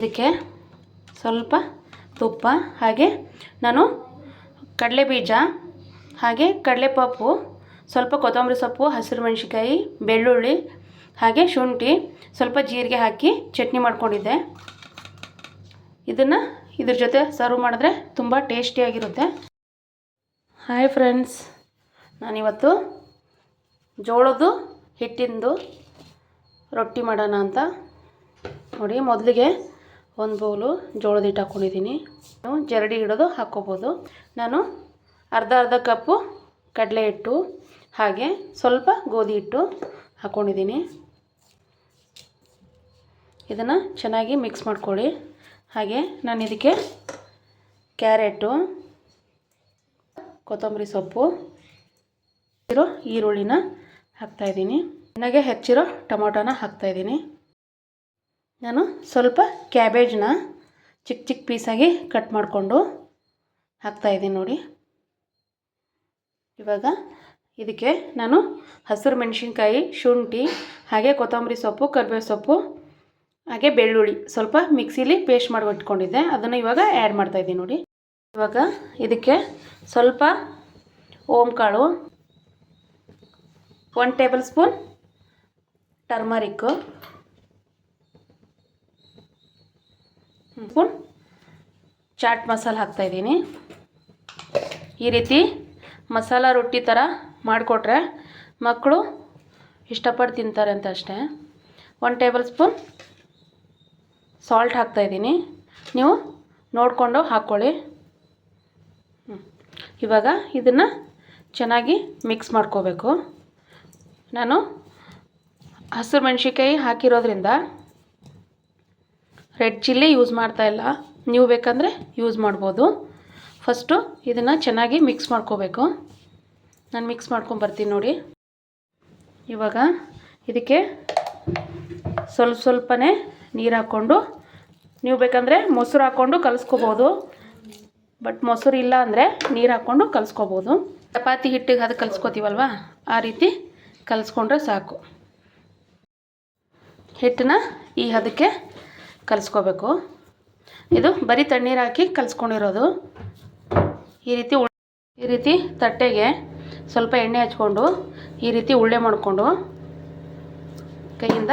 ಇದಕ್ಕೆ ಸ್ವಲ್ಪ ತುಪ್ಪ ಹಾಗೆ ನಾನು ಕಡಲೆ ಬೀಜ ಹಾಗೆ ಕಡಲೆಪಪ್ಪು, ಸ್ವಲ್ಪ ಕೊತ್ತಂಬರಿ ಸೊಪ್ಪು, ಹಸಿರು ಮೆಣಸಿನ್ಕಾಯಿ, ಬೆಳ್ಳುಳ್ಳಿ ಹಾಗೆ ಶುಂಠಿ, ಸ್ವಲ್ಪ ಜೀರಿಗೆ ಹಾಕಿ ಚಟ್ನಿ ಮಾಡಿಕೊಂಡಿದ್ದೆ. ಇದನ್ನು ಇದ್ರ ಜೊತೆ ಸರ್ವ್ ಮಾಡಿದ್ರೆ ತುಂಬ ಟೇಸ್ಟಿಯಾಗಿರುತ್ತೆ ಹಾಯ್ ಫ್ರೆಂಡ್ಸ್, ನಾನಿವತ್ತು ಜೋಳದ್ದು ಹಿಟ್ಟಿಂದು ರೊಟ್ಟಿ ಮಾಡೋಣ ಅಂತ ನೋಡಿ ಮೊದಲಿಗೆ ಒಂದು ಬೌಲು ಜೋಳದ ಹಿಟ್ಟು ಹಾಕ್ಕೊಂಡಿದ್ದೀನಿ. ನಾವು ಜರಡಿ ಹಿಡಿದು ಹಾಕ್ಕೋಬೋದು. ನಾನು ಅರ್ಧ ಅರ್ಧ ಕಪ್ಪು ಕಡಲೆ ಹಿಟ್ಟು, ಹಾಗೆ ಸ್ವಲ್ಪ ಗೋಧಿ ಹಿಟ್ಟು ಹಾಕ್ಕೊಂಡಿದ್ದೀನಿ. ಇದನ್ನು ಚೆನ್ನಾಗಿ ಮಿಕ್ಸ್ ಮಾಡ್ಕೊಳ್ಳಿ. ಹಾಗೆ ನಾನು ಇದಕ್ಕೆ ಕ್ಯಾರೆಟು, ಕೊತ್ತಂಬರಿ ಸೊಪ್ಪು ಇರೋ ಈರುಳ್ಳಿನ ಹಾಕ್ತಾಯಿದ್ದೀನಿ ಚೆನ್ನಾಗೆ ಹೆಚ್ಚಿರೋ ಟೊಮೊಟೊನ ಹಾಕ್ತಾಯಿದ್ದೀನಿ ನಾನು ಸ್ವಲ್ಪ ಕ್ಯಾಬೇಜ್ನ ಚಿಕ್ಕ ಚಿಕ್ಕ ಪೀಸಾಗಿ ಕಟ್ ಮಾಡಿಕೊಂಡು ಹಾಕ್ತಾಯಿದ್ದೀನಿ ನೋಡಿ. ಇವಾಗ ಇದಕ್ಕೆ ನಾನು ಹಸಿರು ಮೆಣಸಿನ್ಕಾಯಿ, ಶುಂಠಿ, ಹಾಗೆ ಕೊತ್ತಂಬರಿ ಸೊಪ್ಪು ಕರಿಬೇವು ಸೊಪ್ಪು, ಹಾಗೆ ಬೆಳ್ಳುಳ್ಳಿ ಸ್ವಲ್ಪ ಮಿಕ್ಸಿಲಿ ಪೇಸ್ಟ್ ಮಾಡಿ ಇಟ್ಕೊಂಡಿದ್ದೆ ಅದನ್ನು ಇವಾಗ ಆ್ಯಡ್ ಮಾಡ್ತಾಯಿದ್ದೀನಿ ನೋಡಿ. ಇವಾಗ ಇದಕ್ಕೆ ಸ್ವಲ್ಪ ಓಂಕಾಳು ಕಾಳು one tablespoon turmeric spoon chaat masala ಹಾಕ್ತಾಯಿದ್ದೀನಿ ಈ ರೀತಿ ಮಸಾಲ ರೊಟ್ಟಿ ಥರ ಮಾಡಿಕೊಟ್ರೆ ಮಕ್ಕಳು ಇಷ್ಟಪಟ್ಟು ತಿಂತಾರೆ ಅಂತ ಅಷ್ಟೇ. ಒನ್ ಟೇಬಲ್ ಸ್ಪೂನ್ ಸಾಲ್ಟ್ ಹಾಕ್ತಾಯಿದ್ದೀನಿ ನೀವು ನೋಡಿಕೊಂಡು ಹಾಕ್ಕೊಳ್ಳಿ ಇವಾಗ ಇದನ್ನು ಚೆನ್ನಾಗಿ ಮಿಕ್ಸ್ ಮಾಡ್ಕೋಬೇಕು. ನಾನು ಹಸಿರು ಮೆಣಸಿನ್ಕಾಯಿ ಹಾಕಿರೋದ್ರಿಂದ ರೆಡ್ ಚಿಲ್ಲಿ ಯೂಸ್ ಮಾಡ್ತಾ ಇಲ್ಲ. ನೀವು ಬೇಕಂದರೆ ಯೂಸ್ ಮಾಡ್ಬೋದು. ಫಸ್ಟು ಇದನ್ನು ಚೆನ್ನಾಗಿ ಮಿಕ್ಸ್ ಮಾಡ್ಕೋಬೇಕು. ನಾನು ಮಿಕ್ಸ್ ಮಾಡ್ಕೊಂಬರ್ತೀನಿ ನೋಡಿ. ಇವಾಗ ಇದಕ್ಕೆ ಸ್ವಲ್ಪ ಸ್ವಲ್ಪನೇ ನೀರು ಹಾಕ್ಕೊಂಡು, ನೀವು ಬೇಕಂದರೆ ಮೊಸರು ಹಾಕ್ಕೊಂಡು ಕಲಿಸ್ಕೋಬೋದು. ಬಟ್ ಮೊಸರು ಇಲ್ಲ ಅಂದರೆ ನೀರು ಹಾಕ್ಕೊಂಡು ಕಲಿಸ್ಕೋಬೋದು. ಚಪಾತಿ ಹಿಟ್ಟಿಗೆ ಅದು ಕಲಿಸ್ಕೋತೀವಲ್ವ? ಆ ರೀತಿ ಕಲಿಸ್ಕೊಂಡ್ರೆ ಸಾಕು. ಹಿಟ್ಟನ್ನ ಈ ಹದಕ್ಕೆ ಕಲಿಸ್ಕೋಬೇಕು. ಇದು ಬರೀ ತಣ್ಣೀರು ಹಾಕಿ ಕಲಿಸ್ಕೊಂಡಿರೋದು. ಈ ರೀತಿ ಈ ರೀತಿ ತಟ್ಟೆಗೆ ಸ್ವಲ್ಪ ಎಣ್ಣೆ ಹಚ್ಕೊಂಡು ಈ ರೀತಿ ಉಳ್ಳೆ ಮಾಡಿಕೊಂಡು ಕೈಯಿಂದ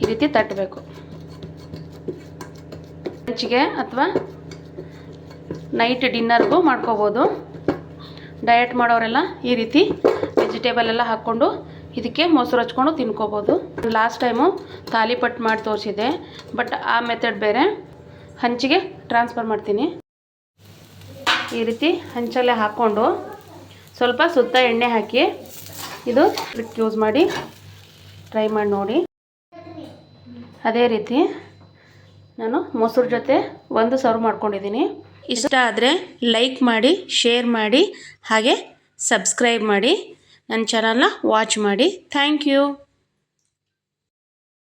ಈ ರೀತಿ ತಟ್ಟಬೇಕು. ಲಂಚ್ಗೆ ಅಥವಾ ನೈಟ್ ಡಿನ್ನರ್ಗೂ ಮಾಡ್ಕೋಬೋದು. ಡಯಟ್ ಮಾಡೋರೆಲ್ಲ ಈ ರೀತಿ ವೆಜಿಟೇಬಲ್ ಎಲ್ಲ ಹಾಕ್ಕೊಂಡು ಇದಕ್ಕೆ ಮೊಸರು ಹಚ್ಕೊಂಡು ತಿನ್ಕೋಬೋದು. ಲಾಸ್ಟ್ ಟೈಮು ತಾಲಿಪಟ್ ಮಾಡಿ ತೋರಿಸಿದೆ ಬಟ್ ಆ ಮೆಥಡ್ ಬೇರೆ. ಹಂಚಿಗೆ ಟ್ರಾನ್ಸ್ಫರ್ ಮಾಡ್ತೀನಿ. ಈ ರೀತಿ ಹಂಚಲ್ಲೇ ಹಾಕ್ಕೊಂಡು ಸ್ವಲ್ಪ ಸುತ್ತ ಎಣ್ಣೆ ಹಾಕಿ ಇದು ಟ್ರಿಕ್ ಯೂಸ್ ಮಾಡಿ ಟ್ರೈ ಮಾಡಿ ನೋಡಿ. ಅದೇ ರೀತಿ ನಾನು ಮೊಸರು ಜೊತೆ ಒಂದು ಸರ್ವ್ ಮಾಡ್ಕೊಂಡಿದ್ದೀನಿ. ಇಷ್ಟ ಆದರೆ ಲೈಕ್ ಮಾಡಿ ಶೇರ್ ಮಾಡಿ, ಹಾಗೆ ಸಬ್ಸ್ಕ್ರೈಬ್ ಮಾಡಿ. ನನ್ನ ಚಾನಲ್ನ ವಾಚ್ ಮಾಡಿ. Thank you